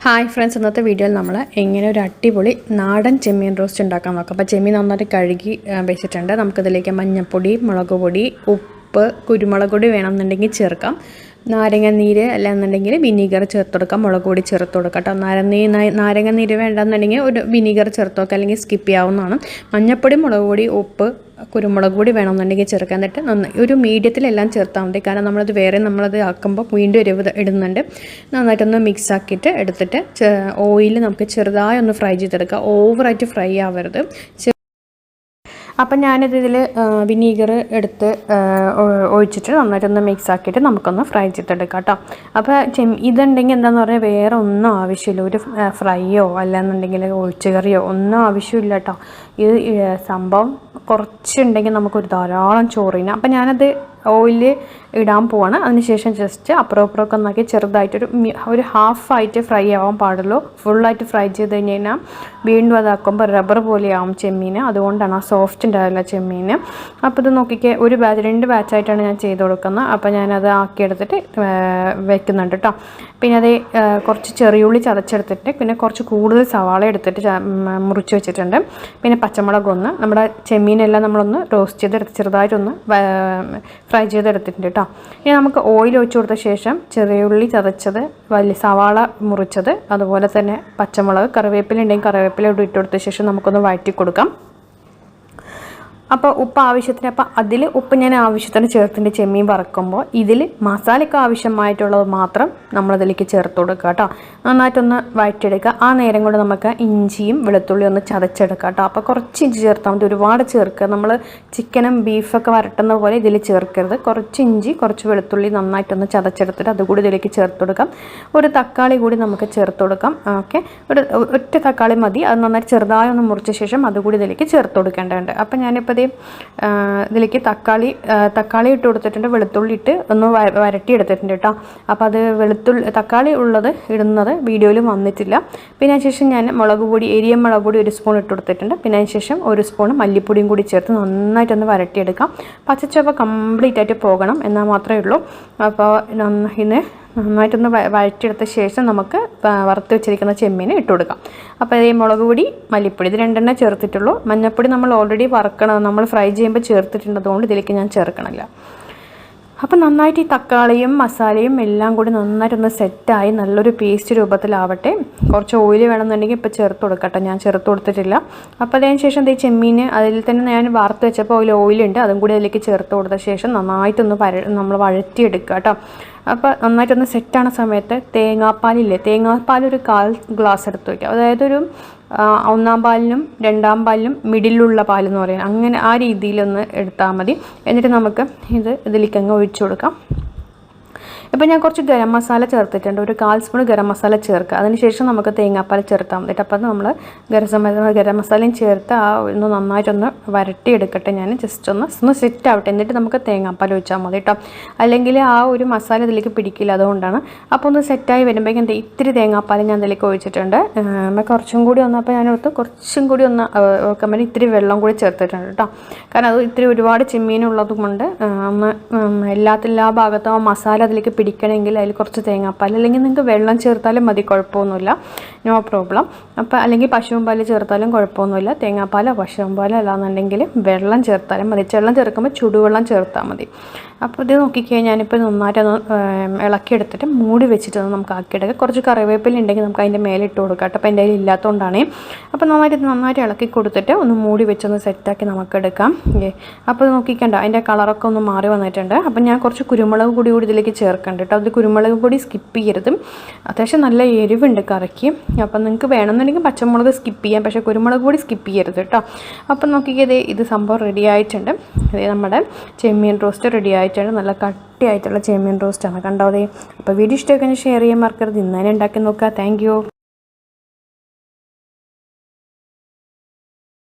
Hi friends ഇന്നത്തെ വീഡിയോയിൽ നമ്മൾ എങ്ങനെ ഒരു അടിപൊളി നാടൻ ചെമ്മീൻ റോസ്റ്റ് ഉണ്ടാക്കാൻ നോക്കാം. അപ്പോൾ ചെമ്മീൻ നന്നായിട്ട് കഴുകി വെച്ചിട്ടുണ്ട്. നമുക്കിതിലേക്ക് മഞ്ഞൾപ്പൊടി മുളക് പൊടി ഉപ്പ് കുരുമുളക് പൊടി വേണമെന്നുണ്ടെങ്കിൽ ചേർക്കാം. നാരങ്ങ നീര് അല്ലാന്നുണ്ടെങ്കിൽ വിനീഗർ ചേർത്ത് കൊടുക്കാം. മുളക് പൊടി ചേർത്ത് കൊടുക്കാം കേട്ടോ നാരങ്ങ നാരങ്ങ നീര് വേണ്ടെന്നുണ്ടെങ്കിൽ ഒരു വിനീഗർ ചേർത്ത് വെക്കാം അല്ലെങ്കിൽ സ്കിപ്പ് ചെയ്യാവുന്നതാണ്. മഞ്ഞൾപ്പൊടി മുളക് പൊടി ഉപ്പ് കുരുമുളക് പൊടി വേണമെന്നുണ്ടെങ്കിൽ ചേർക്കാൻ എന്നിട്ട് നന്നായി ഒരു മീഡിയത്തിലെല്ലാം ചേർത്താൽ മതി. കാരണം നമ്മളത് വേറെ നമ്മളത് ആക്കുമ്പോൾ വീണ്ടും ത- ഇടുന്നുണ്ട്. നന്നായിട്ടൊന്ന് മിക്സ് ആക്കിയിട്ട് എടുത്തിട്ട് ഓയിൽ നമുക്ക് ചെറുതായി ഒന്ന് ഫ്രൈ ചെയ്തെടുക്കുക ഓവറായിട്ട് ഫ്രൈ ആവരുത്. അപ്പം ഞാനിത് ഇതിൽ വിനീഗർ എടുത്ത് ഒഴിച്ചിട്ട് നന്നായിട്ടൊന്ന് മിക്സ് ആക്കിയിട്ട് നമുക്കൊന്ന് ഫ്രൈ ചെയ്തെടുക്കാം കേട്ടോ അപ്പോൾ ചെം ഇതുണ്ടെങ്കിൽ എന്താന്ന് പറഞ്ഞാൽ വേറെ ഒന്നും ആവശ്യമില്ല. ഒരു ഫ്രൈയോ അല്ലാന്നുണ്ടെങ്കിൽ ഒഴിച്ചുകറിയോ ഒന്നും ആവശ്യമില്ല കേട്ടോ ഇത് സംഭവം കുറച്ചുണ്ടെങ്കിൽ നമുക്കൊരു ധാരാളം ചോറിന് അപ്പം ഞാനത് ഓയിൽ ഇടാൻ പോവാണ്. അതിനുശേഷം ജസ്റ്റ് അപ്പുറം അപ്പുറമൊക്കെ ഒന്നാക്കി ചെറുതായിട്ടൊരു ഒരു ഹാഫായിട്ട് ഫ്രൈ ആവാൻ പാടുള്ളൂ. ഫുള്ളായിട്ട് ഫ്രൈ ചെയ്ത് കഴിഞ്ഞ് കഴിഞ്ഞാൽ വീണ്ടും അതാക്കുമ്പോൾ റബ്ബർ പോലെയാവും ചെമ്മീൻ അതുകൊണ്ടാണ് ആ സോഫ്റ്റ് ഉണ്ടാവില്ല ചെമ്മീൻ അപ്പോൾ ഇത് നോക്കിക്കേ ഒരു ബാച്ച് രണ്ട് ബാച്ചായിട്ടാണ് ഞാൻ ചെയ്ത് കൊടുക്കുന്നത്. അപ്പോൾ ഞാനത് ആക്കിയെടുത്തിട്ട് വയ്ക്കുന്നുണ്ട് കേട്ടോ പിന്നെ അത് കുറച്ച് ചെറിയുള്ളി ചതച്ചെടുത്തിട്ട് പിന്നെ കുറച്ച് കൂടുതൽ സവാള എടുത്തിട്ട് മുറിച്ച് വെച്ചിട്ടുണ്ട്. പിന്നെ പച്ചമുളക് ഒന്ന് നമ്മുടെ ചെമ്മീനെല്ലാം നമ്മളൊന്ന് റോസ്റ്റ് ചെയ്തെടുത്ത് ചെറുതായിട്ടൊന്ന് ഫ്രൈ ചെയ്തെടുത്തിട്ടുണ്ട് കേട്ടോ ഇനി നമുക്ക് ഓയിൽ ഒഴിച്ചു കൊടുത്ത ശേഷം ചെറിയ ഉള്ളി ചതച്ചത് വലിയ സവാള മുറിച്ചത് അതുപോലെ തന്നെ പച്ചമുളക് കറിവേപ്പില ഉണ്ടെങ്കിൽ കറിവേപ്പില ഇട്ട് കൊടുത്ത ശേഷം നമുക്കൊന്ന് വഴറ്റി കൊടുക്കാം അപ്പോൾ ഉപ്പ് ആവശ്യത്തിന് അപ്പോൾ അതിൽ ഉപ്പ് ഞാൻ ആവശ്യത്തിന് ചേർത്തിന്റെ ചെമ്മീൻ വറക്കുമ്പോൾ ഇതിൽ മസാലയ്ക്ക് ആവശ്യമായിട്ടുള്ളത് മാത്രം നമ്മളതിലേക്ക് ചേർത്ത് കൊടുക്കുക കേട്ടോ. നന്നായിട്ടൊന്ന് വഴറ്റിയെടുക്കുക. ആ നേരം കൊണ്ട് നമുക്ക് ഇഞ്ചിയും വെളുത്തുള്ളിയും ഒന്ന് ചതച്ചെടുക്കുക കേട്ടോ. അപ്പോൾ കുറച്ച് ഇഞ്ചി ചേർത്താൽ മതി. ഒരുപാട് ചേർക്കുക. നമ്മൾ ചിക്കനും ബീഫൊക്കെ വരട്ടുന്ന പോലെ ഇതിൽ ചേർക്കരുത്. കുറച്ച് ഇഞ്ചി കുറച്ച് വെളുത്തുള്ളി നന്നായിട്ടൊന്ന് ചതച്ചെടുത്തിട്ട് അതുകൂടി ഇതിലേക്ക് ചേർത്ത് കൊടുക്കാം. ഒരു തക്കാളി കൂടി നമുക്ക് ചേർത്ത് കൊടുക്കാം. ഓക്കെ. ഒരു ഒറ്റ തക്കാളി മതി. അത് നന്നായിട്ട് ചെറുതായി ഒന്ന് മുറിച്ച ശേഷം അതുകൂടി ഇതിലേക്ക് ചേർത്ത് കൊടുക്കേണ്ടതുണ്ട്. അപ്പം ഞാനിപ്പോൾ ദേ ആ, ഇതിലേക്ക് തക്കാളി തക്കാളി ഇട്ട് കൊടുത്തിട്ടുണ്ട്. വെളുത്തുള്ളി ഇട്ട് ഒന്ന് വരട്ടി എടുത്തിട്ടുണ്ട് കേട്ടോ. അപ്പോൾ അത് വെളുത്തുള്ളി തക്കാളി ഉള്ളത് ഇടുന്നത് വീഡിയോയിൽ വന്നിട്ടില്ല. പിന്നെ അതിനുശേഷം ഞാൻ മുളക് പൊടി എരിയ മുളക് പൊടി ഒരു സ്പൂൺ ഇട്ട് കൊടുത്തിട്ടുണ്ട്. പിന്നെ അതിനുശേഷം ഒരു സ്പൂൺ മല്ലിപ്പൊടിയും കൂടി ചേർത്ത് നന്നായിട്ടൊന്ന് വരട്ടിയെടുക്കാം. പച്ചച്ചോപ്പ കംപ്ലീറ്റ് ആയിട്ട് പോകണം എന്നാൽ മാത്രമേ ഉള്ളൂ. അപ്പോൾ ഇന്ന് നന്നായിട്ടൊന്ന് വഴറ്റിയെടുത്ത ശേഷം നമുക്ക് വറുത്ത് വെച്ചിരിക്കുന്ന ചെമ്മീൻ ഇട്ട് കൊടുക്കാം. അപ്പോൾ ഈ മുളക് പൊടി മല്ലിപ്പൊടി ഇത് രണ്ടെണ്ണേ ചേർത്തിട്ടുള്ളൂ. മഞ്ഞൾപ്പൊടി നമ്മൾ ഓൾറെഡി വറക്കണം. നമ്മൾ ഫ്രൈ ചെയ്യുമ്പോൾ ചേർത്തിട്ടുണ്ട് അതുകൊണ്ട് ഇതിലേക്ക് ഞാൻ ചേർക്കണില്ല. അപ്പം നന്നായിട്ട് ഈ തക്കാളിയും മസാലയും എല്ലാം കൂടി നന്നായിട്ടൊന്ന് സെറ്റായി നല്ലൊരു പേസ്റ്റ് രൂപത്തിലാവട്ടെ. കുറച്ച് ഓയിൽ വേണമെന്നുണ്ടെങ്കിൽ ഇപ്പോൾ ചേർത്ത് കൊടുക്കട്ടെ. ഞാൻ ചേർത്ത് കൊടുത്തിട്ടില്ല. അപ്പോൾ അതിന് ശേഷം ഈ ചെമ്മീൻ അതിൽ തന്നെ ഞാൻ വറുത്ത് വെച്ചപ്പോൾ അതിൽ ഓയിലുണ്ട് അതും കൂടി അതിലേക്ക് ചേർത്ത് കൊടുത്ത ശേഷം നന്നായിട്ടൊന്ന് വര നമ്മൾ വഴറ്റിയെടുക്കുക കേട്ടോ. അപ്പോൾ നന്നായിട്ടൊന്ന് സെറ്റാണ് സമയത്ത് തേങ്ങാപ്പാലില്ലേ? തേങ്ങാപ്പാൽ ഒരു കാൽ ഗ്ലാസ് എടുത്ത് വയ്ക്കുക അതായത് ഒരു ഒന്നാം പാലിനും രണ്ടാം പാലിനും മിഡിലുള്ള പാലെന്ന് പറയുന്നത്. അങ്ങനെ ആ രീതിയിലൊന്ന് എടുത്താൽ മതി. എന്നിട്ട് നമുക്ക് ഇത് ഇതിലേക്ക് അങ്ങ് ഒഴിച്ചു കൊടുക്കാം. ഇപ്പോൾ ഞാൻ കുറച്ച് ഗരം മസാല ചേർത്തിട്ടുണ്ട്. ഒരു കാൽ സ്പൂൺ ഗരം മസാല ചേർക്കുക. അതിനുശേഷം നമുക്ക് തേങ്ങാപ്പാൽ ചേർത്താൽ മതി. അപ്പം നമ്മൾ ഗരം ഗരം മസാലയും ചേർത്ത് ആ ഒന്ന് നന്നായിട്ടൊന്ന് വരട്ടി എടുക്കട്ടെ ഞാൻ. ജസ്റ്റ് ഒന്ന് ഒന്ന് സെറ്റ് ആവട്ടെ. എന്നിട്ട് നമുക്ക് തേങ്ങാപ്പാൽ ഒഴിച്ചാൽ മതി കേട്ടോ അല്ലെങ്കിൽ ആ ഒരു മസാല ഇതിലേക്ക് പിടിക്കില്ല അതുകൊണ്ടാണ്. അപ്പോൾ ഒന്ന് സെറ്റായി വരുമ്പോഴേക്കും ഇത്തിരി തേങ്ങാപ്പാൽ ഞാൻ ഇതിലേക്ക് ഒഴിച്ചിട്ടുണ്ട്. കുറച്ചും കൂടി ഒന്ന് അപ്പോൾ ഞാൻ ഓർത്ത് കുറച്ചും കൂടി ഒന്ന് വേണ്ടി ഇത്തിരി വെള്ളം കൂടി ചേർത്തിട്ടുണ്ട് കേട്ടോ കാരണം അത് ഇത്തിരി ഒരുപാട് ചെമ്മീനുള്ളത് കൊണ്ട് ഒന്ന് ഉം, എല്ലാത്ത ഭാഗത്തും ആ മസാല അതിലേക്ക് പിടിക്കണമെങ്കിൽ അതിൽ കുറച്ച് തേങ്ങാപ്പാൽ അല്ലെങ്കിൽ നിങ്ങൾക്ക് വെള്ളം ചേർത്താലും മതി കുഴപ്പമൊന്നുമില്ല. നോ പ്രോബ്ലം അപ്പോൾ അല്ലെങ്കിൽ പശുവും ചേർത്താലും കുഴപ്പമൊന്നുമില്ല. തേങ്ങാപ്പാലോ പശുവും പാലോ അല്ലാന്നുണ്ടെങ്കിൽ വെള്ളം ചേർത്താലും മതി. വെള്ളം ചേർക്കുമ്പോൾ ചുടുവെള്ളം ചേർത്താൽ മതി. അപ്പോൾ ഇത് നോക്കിക്കഴിഞ്ഞാൽ ഞാനിപ്പോൾ നന്നായിട്ടൊന്ന് ഇളക്കിയെടുത്തിട്ട് മൂടി വെച്ചിട്ട് നമുക്ക് ആക്കിയെടുക്കാം. കുറച്ച് കറിവേപ്പില ഉണ്ടെങ്കിൽ നമുക്ക് അതിന്റെ മേലെ ഇട്ട് കൊടുക്കാം കേട്ടോ. അപ്പോൾ എന്റെ കയ്യിൽ ഇല്ലാത്തതുകൊണ്ടാണ് അപ്പോൾ നന്നായിട്ട് നന്നായിട്ട് ഇളക്കി കൊടുത്തിട്ട് ഒന്ന് മൂടി വെച്ചൊന്ന് സെറ്റാക്കി നമുക്ക് എടുക്കാം. അപ്പോൾ നോക്കിക്കണ്ട അതിന്റെ കളറൊക്കെ ഒന്ന് മാറി വന്നിട്ടുണ്ട്. അപ്പോൾ ഞാൻ കുറച്ച് കുരുമുളക് കൂടി കൂടി ഇതിലേക്ക് ചേർക്കുന്നുണ്ട് കേട്ടോ അതിൽ കുരുമുളക് പൊടി സ്കിപ്പ് ചെയ്യരുത്. അത്യാവശ്യം നല്ല എരിവുണ്ട് കറിക്ക്. അപ്പം നിങ്ങൾക്ക് വേണമെന്നുണ്ടെങ്കിൽ പച്ചമുളക് സ്കിപ്പ് ചെയ്യാം. പക്ഷേ കുരുമുളക് പൊടി സ്കിപ്പ് ചെയ്യരുത് കേട്ടോ. അപ്പം നോക്കിയത് ഇത് സംഭവം റെഡി ആയിട്ടുണ്ട്. അതേ നമ്മുടെ ചെമ്മീൻ റോസ്റ്റ് റെഡി ആയിട്ടുണ്ട്. നല്ല കട്ടിയായിട്ടുള്ള ചെമ്മീൻ റോസ്റ്റാണ് കണ്ടോ അതേ അപ്പോൾ വീഡിയോ ഇഷ്ടമൊക്കെ ഷെയർ ചെയ്യാൻ മറക്കരുത്. ഇന്നലെ ഉണ്ടാക്കി നോക്കുക. താങ്ക്